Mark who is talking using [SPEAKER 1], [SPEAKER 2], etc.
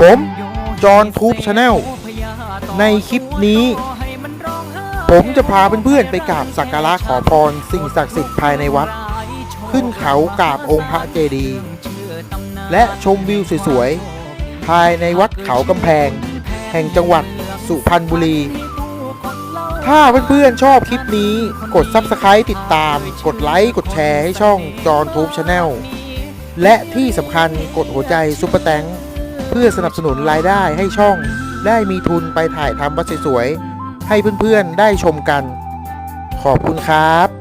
[SPEAKER 1] ผม จอห์นทูบชาแนล ในคลิปนี้ ผมจะพาเพื่อนๆไปกราบสักการะขอพรสิ่งศักดิ์สิทธิ์ภายในวัด ขึ้นเขากราบองค์พระเจดีย์และชมวิวสวยๆ ภายในวัดเขากำแพง แห่งจังหวัดสุพรรณบุรี ถ้าเพื่อนๆชอบคลิปนี้ กด Subscribe ติดตาม กดไลค์กดแชร์ให้ช่องจอห์นทูบชาแนลและที่สำคัญกดหัวใจซุปเปอร์แตง เพื่อสนับสนุนรายได้ให้ช่อง ได้มีทุนไปถ่ายทำวัดสวยๆให้เพื่อนๆได้ชมกัน ขอบคุณครับ